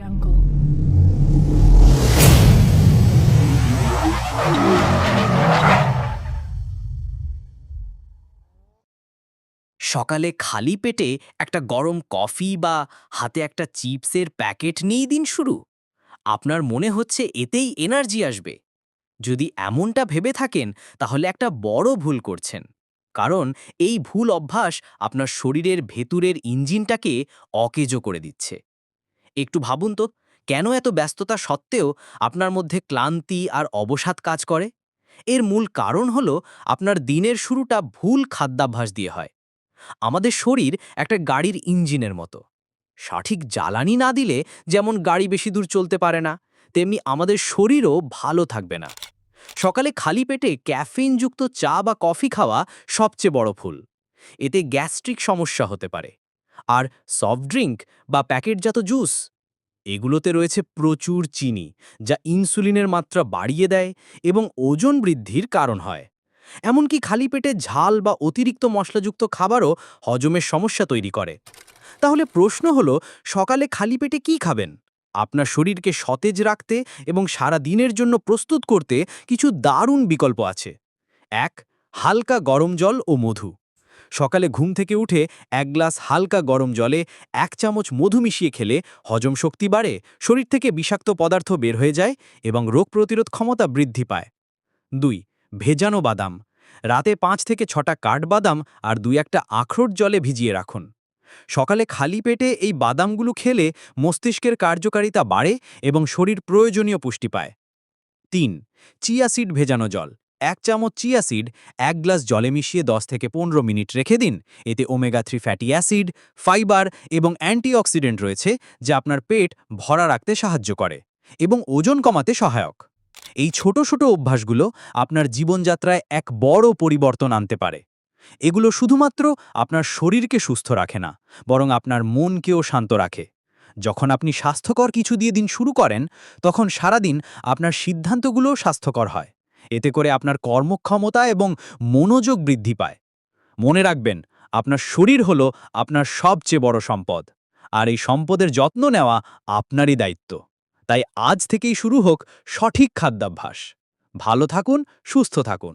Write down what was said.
jungle. সকালে খালি পেটে একটা গরম কফি বা হাতে একটা চিপসের প্যাকেট নিয়েই দিন শুরু। আপনার মনে হচ্ছে এতেই এনার্জি আসবে। যদি এমনটা ভেবে থাকেন, তাহলে একটা বড় ভুল করছেন। কারণ এই ভুল অভ্যাস আপনার শরীরের ভেতরের ইঞ্জিনটাকে অকেজো করে দিচ্ছে। একটু ভাবুন তো, কেন এত ব্যস্ততা সত্ত্বেও আপনার মধ্যে ক্লান্তি আর অবসাদ কাজ করে? এর মূল কারণ হল আপনার দিনের শুরুটা ভুল খাদ্যাভ্যাস দিয়ে হয়। আমাদের শরীর একটা গাড়ির ইঞ্জিনের মতো। সঠিক জ্বালানি না দিলে যেমন গাড়ি বেশি দূর চলতে পারে না, তেমনি আমাদের শরীরও ভালো থাকবে না। সকালে খালি পেটে ক্যাফিনযুক্ত চা বা কফি খাওয়া সবচেয়ে বড় ভুল। এতে গ্যাস্ট্রিক সমস্যা হতে পারে। আর সফট ড্রিঙ্ক বা প্যাকেটজাত জুস এগুলোতে রয়েছে প্রচুর চিনি, যা ইনসুলিনের মাত্রা বাড়িয়ে দেয় এবং ওজন বৃদ্ধির কারণ হয়। এমনকি খালি পেটে ঝাল বা অতিরিক্ত মশলাযুক্ত খাবারও হজমের সমস্যা তৈরি করে। তাহলে প্রশ্ন হলো, সকালে খালি পেটে কি খাবেন? আপনার শরীরকে সতেজ রাখতে এবং সারা দিনের জন্য প্রস্তুত করতে কিছু দারুণ বিকল্প আছে। এক, হালকা গরম জল ও মধু। সকালে ঘুম থেকে উঠে এক গ্লাস হালকা গরম জলে এক চামচ মধু মিশিয়ে খেলে হজম শক্তি বাড়ে, শরীর থেকে বিষাক্ত পদার্থ বের হয়ে যায় এবং রোগ প্রতিরোধ ক্ষমতা বৃদ্ধি পায়। দুই, ভেজানো বাদাম। রাতে পাঁচ থেকে ছটা কাঠবাদাম আর দুই একটা আখরোট জলে ভিজিয়ে রাখুন। সকালে খালি পেটে এই বাদামগুলো খেলে মস্তিষ্কের কার্যকারিতা বাড়ে এবং শরীর প্রয়োজনীয় পুষ্টি পায়। তিন, চিয়া সিড ভেজানো জল। এক চামচ চিয়া সিড, এক গ্লাস জলে মিশিয়ে 10 থেকে পনেরো মিনিট রেখে দিন। এতে omega three fatty acid, fibre এবং অ্যান্টিঅক্সিডেন্ট রয়েছে, যা আপনার পেট ভরা রাখতে সাহায্য করে এবং ওজন কমাতে সহায়ক। এই ছোট ছোট অভ্যাসগুলো আপনার জীবনযাত্রায় এক বড় পরিবর্তন আনতে পারে। এগুলো শুধুমাত্র আপনার শরীরকে সুস্থ রাখে না, বরং আপনার মনকেও শান্ত রাখে। যখন আপনি স্বাস্থ্যকর কিছু দিয়ে দিন শুরু করেন, তখন সারাদিন আপনার সিদ্ধান্তগুলোও স্বাস্থ্যকর হয়। এতে করে আপনার কর্মক্ষমতা এবং মনোযোগ বৃদ্ধি পায়। মনে রাখবেন, আপনার শরীর হলো আপনার সবচেয়ে বড় সম্পদ, আর এই সম্পদের যত্ন নেওয়া আপনারই দায়িত্ব। তাই আজ থেকেই শুরু হোক সঠিক খাদ্যাভ্যাস। ভালো থাকুন, সুস্থ থাকুন।